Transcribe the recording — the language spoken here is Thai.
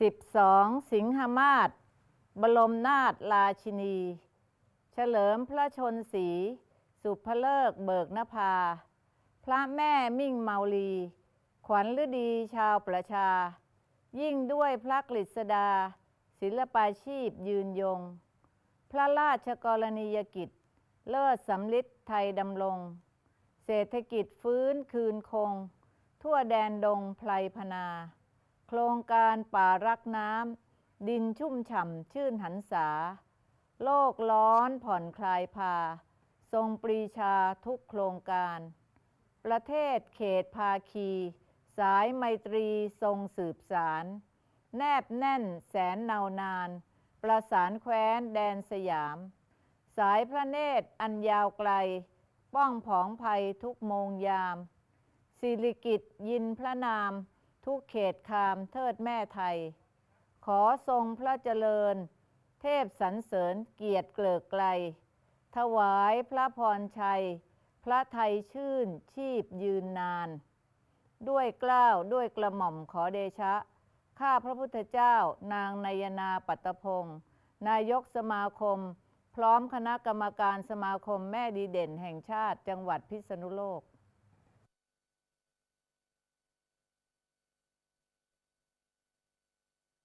12 สิงหมาศบรมนาถราชินี เฉลิมพระชนศรีสุภเลิกเบิกนภา พระแม่มิ่งเมาลี ขวัญฤดีชาวประชา ยิ่งด้วยพระกฤษดา ศิลปาชีพยืนยง พระราชกรณียกิจ เลิศสำลิดไทยดำรง เศรษฐกิจฟื้นคืนคง ทั่วแดนดงไพรพนา โครงการป่ารักน้ำดินชุ่มฉ่ำชื่นหันษา โลกร้อนผ่อนคลายพา ทรงปรีชาทุกโครงการ ประเทศเขตภาคี สายไมตรีทรงสืบสาร แนบแน่นแสนเนานาน ประสานแคว้นแดนสยาม สายพระเนตรอันยาวไกล ป้องผองภัยทุกโมงยามสิริกิตยินพระนาม ทุกเขตคามเทิดแม่ไทย ขอทรงพระเจริญ เทพสรรเสริญเกียรติเกลิกไกล ถวายพระพรชัย พระไทยชื่นชีพยืนนาน ด้วยกล้าวด้วยกระหม่อมขอเดชะ ข้าพระพุทธเจ้านางนายนาปัตตพงศ์นายกสมาคม พร้อมคณะกรรมการสมาคมแม่ดีเด่นแห่งชาติจังหวัดพิษณุโลก